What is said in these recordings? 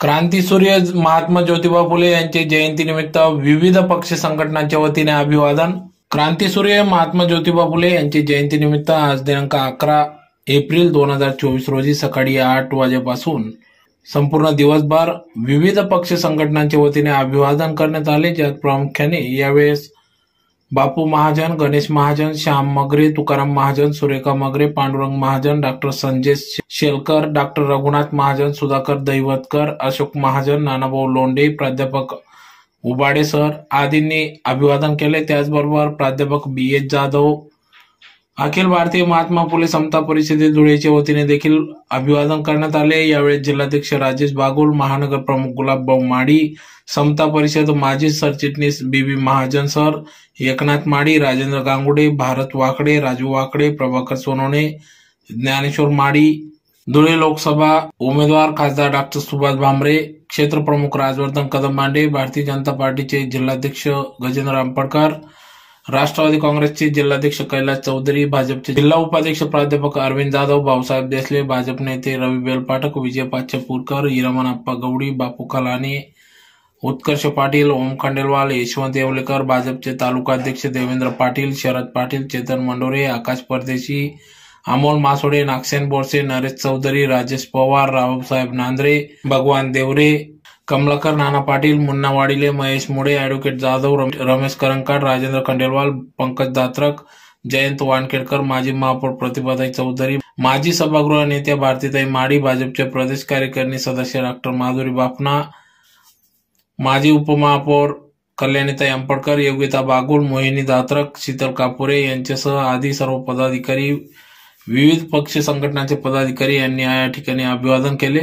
क्रांतीसूर्य महात्मा ज्योतिबा फुले यांचे जयंतीनिमित्त विविध पक्ष संघटनांच्या वतीने अभिवादन. क्रांतीसूर्य महात्मा ज्योतिबा फुले यांची जयंतीनिमित्त आज दिनांक अकरा एप्रिल दोन हजार चोवीस रोजी सकाळी आठ वाजेपासून संपूर्ण दिवसभर विविध पक्ष संघटनांच्या वतीने अभिवादन करण्यात आले. ज्यात प्रामुख्याने यावेळेस बापू महाजन गणेश महाजन श्याम मगरे तुकाराम महाजन सुरेखा मगरे पांडुरंग महाजन डॉक्टर संजय शेलकर डॉक्टर रघुनाथ महाजन सुधाकर दैवतकर अशोक महाजन नानाभाऊ लोंढे प्राध्यापक उबाडे सर आदींनी अभिवादन केले. त्याचबरोबर प्राध्यापक बी एच जाधव अखिल भारतीय महात्मा फुले समता परिषदेत धुळेच्या वतीने देखील अभिवादन करण्यात आले. यावेळी जिल्हाध्यक्ष राजेश बागुल महानगर प्रमुख गुलाबभाऊ माडी समता परिषद माजी सरचिटणीस बीबी महाजन सर एकनाथ माडी राजेंद्र गांगुडे भारत वाकडे राजू वाकडे प्रभाकर सोनवणे ज्ञानेश्वर माडी धुळे लोकसभा उमेदवार खासदार डॉक्टर सुभाष भामरे क्षेत्रप्रमुख राजवर्धन कदम मांडे भारतीय जनता पार्टीचे जिल्हाध्यक्ष गजेंद्र आंबडकर राष्ट्रवादी काँग्रेसचे जिल्हाध्यक्ष कैलास चौधरी भाजपचे जिल्हा उपाध्यक्ष प्राध्यापक अरविंद जाधव भाऊसाहेब देसले भाजप नेते रवी बेलपाठक विजय पाचपूरकर हिरामनप्पा गवडी बापू कलाने उत्कर्ष पाटील ओम खंडेलवाल यशवंत येवलेकर भाजपचे तालुकाध्यक्ष देवेंद्र पाटील शरद पाटील चेतन मंडोरे आकाश परदेशी अमोल मासोडे नागसेन बोरसे नरेश चौधरी राजेश पवार रावसाहेब नांद्रे भगवान देवरे कमलाकर नाना पाटील मुन्ना वाडिले महेश मुडे ऍडव्होकेट जाधव रमेश करंकाड राजेंद्र खंडेलवाल पंकज दात्रक जयंत वानखेडकर माजी महापौर प्रतिभाताई चौधरी माजी सभागृह नेत्या भारतीताई माडी भाजपचे प्रदेश कार्यकारिणी सदस्य डॉक्टर माधुरी बापना माजी उपमहापौर कल्याणीताई अंपडकर योगिता बागुल मोहिनी दात्रक शीतल कापुरे यांच्यासह आदी सर्व पदाधिकारी विविध पक्ष संघटनाचे पदाधिकारी यांनी या ठिकाणी अभिवादन केले.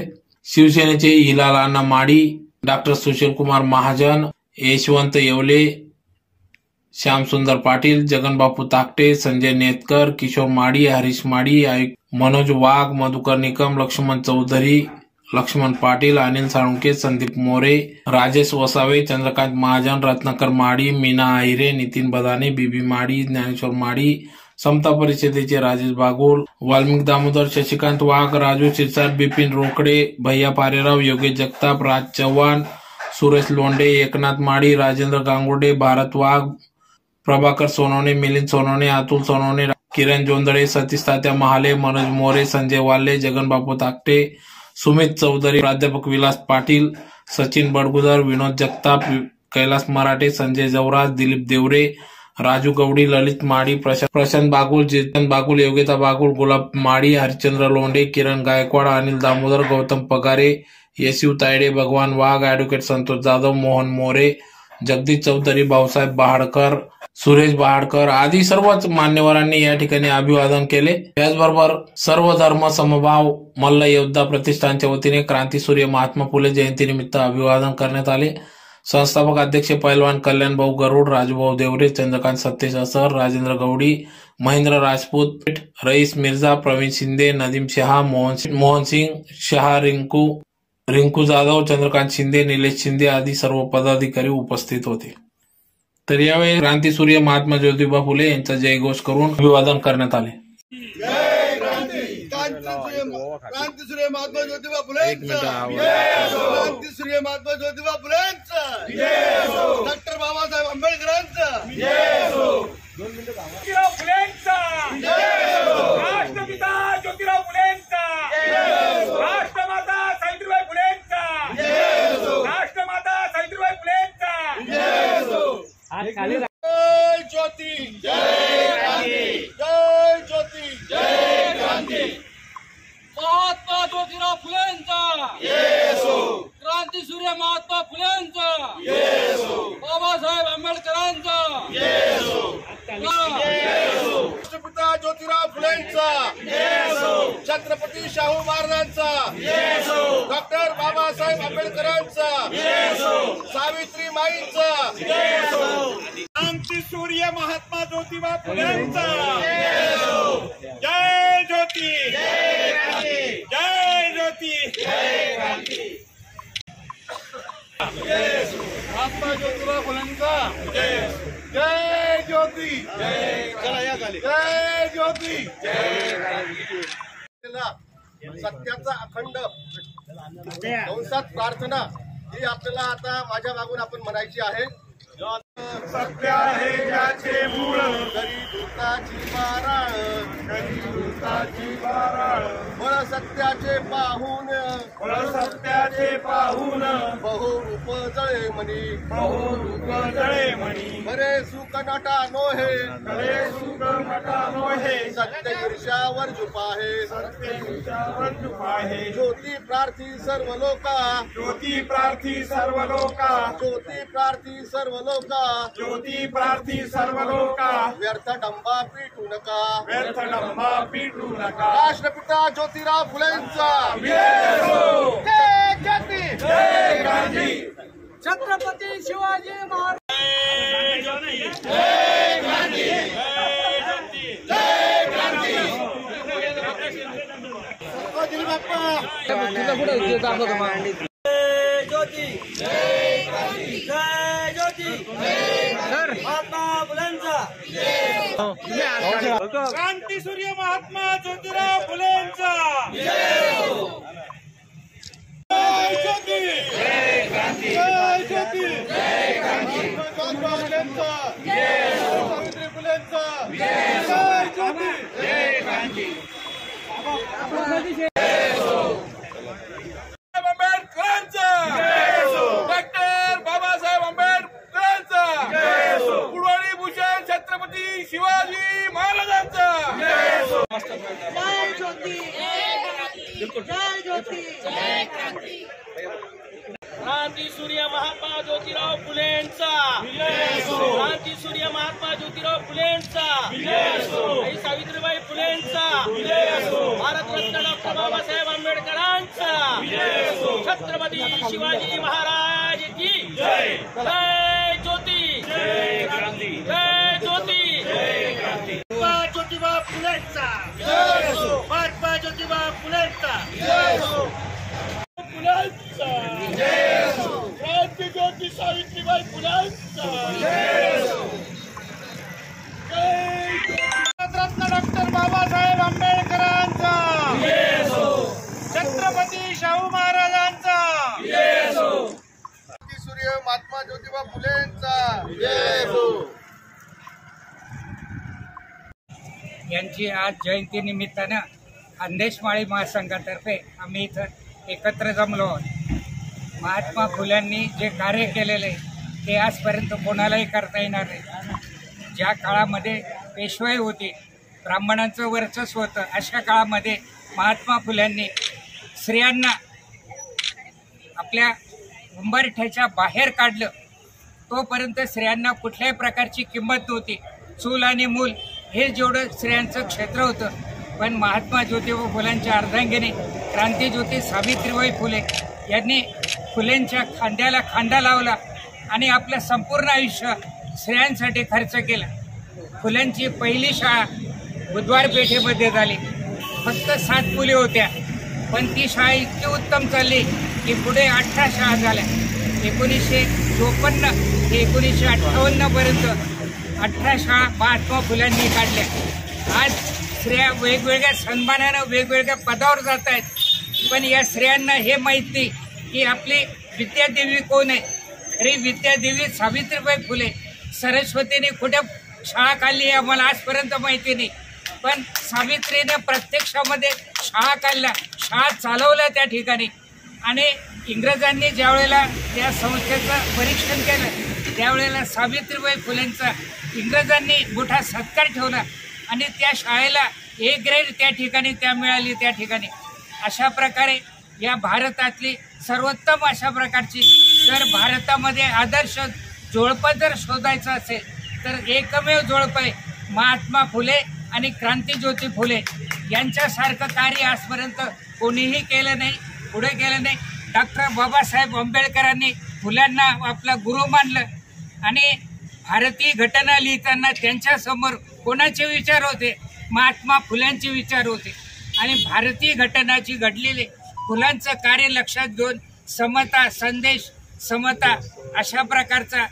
शिवसेनेचे हिलाल अण्णा माडी डॉक्टर सुशील कुमार महाजन यशवंत येवले श्यामसुंदर पाटील जगनबापू ताकटे संजय नेतकर किशोर माडी हरीश माडी मनोज वाघ मधुकर निकम लक्ष्मण चौधरी लक्ष्मण पाटील अनिल साळुंके संदीप मोरे राजेश वसावे चंद्रकांत महाजन रत्नाकर माडी मीना आहिरे नितीन बदाने बीबी माडी ज्ञानेश्वर माडी समता परिषदेचे राजेश बागोल वाल्मिक दामोदर शशिकांत वाघ राजू शिरसाट बिपिन रोकडे भैया पारेराव योगेश जगताप राज चव्हाण सुरेश लोंडे एकनाथ माडी राजेंद्र गांगुडे भारत वाघ प्रभाकर सोनवणे मिलिंद सोनवणे अतुल सोनवणे किरण जोंदळे सतीश तात्या महाले मनोज मोरे संजय वाल्ले जगनबापू ताकटे सुमित चौधरी प्राध्यापक विलास पाटील सचिन बडगुदर विनोद जगताप कैलास मराठे संजय जवराज दिलीप देवरे राजू गवडी ललित माडी प्रशांत बागुल चेतन बागुल योगिता बागुल गुलाब माडी हरिश्चंद्र लोंढे किरण गायकवाड अनिल दामोदर गौतम पगारे येशिव तायडे भगवान वाघ ऍडव्होकेट संतोष जाधव मोहन मोरे जगदीश चौधरी भाऊसाहेब बहाडकर सुरेश बहाडकर आदी सर्वच मान्यवरांनी या ठिकाणी अभिवादन केले. त्याचबरोबर सर्व धर्म समभाव मल्ल योद्धा प्रतिष्ठानच्या वतीने क्रांती सूर्य महात्मा फुले जयंतीनिमित्त अभिवादन करण्यात आले. संस्थापक अध्यक्ष पैलवान कल्याण भाऊ गरुड राजूभाऊ देवरे चंद्रकांत सत्तेश असर राजेंद्र गौडी महेंद्र राजपूत रईस मिर्झा प्रवीण शिंदे नदीम शहा मोहन मोहन सिंग शहा रिंकू रिंकू जाधव चंद्रकांत शिंदे निलेश शिंदे आदी सर्व पदाधिकारी उपस्थित होते. तर यावेळी क्रांतीसूर्य महात्मा ज्योतिबा फुले यांचा जयघोष करून अभिवादन करण्यात आले. क्रांतीसूर्य महात्मा ज्योतिबा फुलेंचा. क्रांतीसूर्य महात्मा ज्योतिबा फुलेंचा. डॉक्टर बाबासाहेब आंबेडकरांचा. ज्योतिराव फुलेंचा. राष्ट्रपिता ज्योतिराव फुलेंचा. राष्ट्रमाता सावित्रीबाई फुलेंचा. राष्ट्रमाता सावित्रीबाई फुलेंचा जय ज्योती जय ज्योती जय क्रांती महात्मा ज्योतिराव फुलेंचा क्रांतीसूर्य महात्मा फुलेंचा बाबासाहेब आंबेडकरांचा राष्ट्रपिता ज्योतिराव फुलेंचा. छत्रपती शाहू महाराजांचा. डॉक्टर बाबासाहेब आंबेडकरांचा. सावित्री माईंचा. क्रांती सूर्य महात्मा ज्योतिबा फुलेंचा जय ज्योती जय ज्योती महात्मा ज्योतिराव फुलेंचा जय ज्योती चला या खाली जय ज्योती सत्याचा अखंड कंसात प्रार्थना ही आपल्याला आता माझ्या मागून आपण म्हणायची आहे. सत्य आहे ज्याचे मूळ. भूताची बाराळ. फळ सत्याचे पाहून. फळ सत्याचे पाहून. बहु रूप जळे बहु रूप जळे म्हणी बरे सुख नटा नोहे खरे सुख नटा नोहे सत्य ईर्ष्यावर झुपाहे सत्य तुझ्यावर आहे ज्योती प्रार्थी सर्व लोका। ज्योती प्रार्थी सर्व लोका। ज्योती प्रार्थी सर्व लोका। ज्योती प्रार्थी सर्व लोका। व्यर्थ डंबा पिटू नका। व्यर्थ डंबा पिटू नका। राष्ट्रपिता ज्योतिराव फुलेंचा जय हो! जय ज्योती जय गांधी छत्रपती शिवाजी महाराज ज्योती जय ज्योती महात्मा फुलेंचा क्रांती सूर्य महात्मा ज्योतिराव फुलेंचा जय ज्योती जय ज्योती जय ज्योतिराव फुलेंचा सावित्री फुलेंचा जय ज्योती आंबेडकरांचा डॉक्टर बाबासाहेब आंबेडकरांचा. कुडवाडी भूषण छत्रपती शिवाजी महाराजांचा. जय ज्योती जय ज्योती क्रांती सूर्य महात्मा ज्योतिराव फुलेंचा. क्रांती सूर्य महात्मा ज्योतिराव फुलेंचा. सावित्रीबाई फुलेंचा भारतरत्न डॉक्टर बाबासाहेब आंबेडकरांचा. छत्रपती शिवाजी महाराज की जय. ज्योती. जय ज्योती. ज्योतिबा फुलेंचा. महात्मा ज्योतिबा फुलेंचा. फुलांचा. क्रांती ज्योती सावित्रीबाई फुलांचा. डॉक्टर बाबासाहेब आंबेडकरांचा छत्रपती शाहू महाराजांचा क्रांती सूर्य महात्मा ज्योतिबा फुले यांचा यांची आज जयंती निमित्तानं महासंघातर्फे आम्ही इथं एकत्र जमलो आहोत. महात्मा फुल्यांनी जे कार्य केलेले ते आजपर्यंत कोणालाही करता येणार नाही. ज्या काळामध्ये पेशवाई होती ब्राह्मणांचं वर्चस्व होतं अशा काळामध्ये महात्मा फुल्यांनी स्त्रियांना आपल्या उंबरठ्याच्या बाहेर काढलं. तोपर्यंत स्त्रियांना कुठल्याही प्रकारची किंमत नव्हती. चूल आणि मूल हे जेवढं स्त्रियांचं क्षेत्र होतं. पण महात्मा ज्योतिबा फुलांच्या अर्धांगिनी क्रांतीज्योती सावित्रीबाई फुले यांनी फुलेंच्या खांद्याला खांदा लावला आणि आपलं संपूर्ण आयुष्य स्त्रियांसाठी खर्च केला. फुलांची पहिली शाळा बुधवार पेठेमध्ये झाली. फक्त सात मुली होत्या पण ती शाळा इतकी उत्तम चालली की पुढे अठरा शाळा झाल्या. एकोणीसशे चोपन्न ते एकोणीसशे अठ्ठावन्नपर्यंत अठरा शाळा महात्मा फुलांनी काढल्या. आज स्त्रिया वेगवेगळ्या सन्मानानं वेगवेगळ्या पदावर जात आहेत. पण या स्त्रियांना हे माहीत नाही की आपली विद्यादेवी कोण आहे? अरे विद्यादेवी सावित्रीबाई फुले. सरस्वतीने कुठे शाळा काढली आहे आम्हाला आजपर्यंत माहिती नाही. पण सावित्रीने प्रत्यक्षामध्ये शाळा काढल्या. शाळा चालवल्या त्या ठिकाणी. आणि इंग्रजांनी ज्या वेळेला त्या संस्थेचं परीक्षण केलं त्यावेळेला सावित्रीबाई फुलेंचा इंग्रजांनी मोठा सत्कार ठेवला आणि त्या शाळेला ए ग्रेड त्या ठिकाणी त्या मिळाली त्या ठिकाणी. अशा प्रकारे या भारतातली सर्वोत्तम अशा प्रकारची जर भारतामध्ये आदर्श जोडपं जर शोधायचं असेल तर एकमेव जोडपं आहे महात्मा फुले आणि क्रांतीज्योती फुले. यांच्यासारखं कार्य आजपर्यंत कोणीही केलं नाही. पुढे गेलं नाही. डॉक्टर बाबासाहेब आंबेडकरांनी फुल्यांना आपला गुरु मानलं. आणि भारतीय घटना लिहिताना त्यांच्यासमोर कोणाचे विचार होते? महात्मा फुल्यांचे विचार होते. आणि भारतीय घटनाची घडलेले फुलांचं कार्य लक्षात घेऊन समता संदेश समता अशा प्रकारचा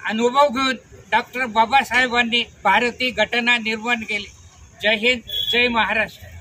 अनुभव घेऊन डॉक्टर बाबासाहेबांनी भारतीय घटना निर्माण केली. जय हिंद जय महाराष्ट्र.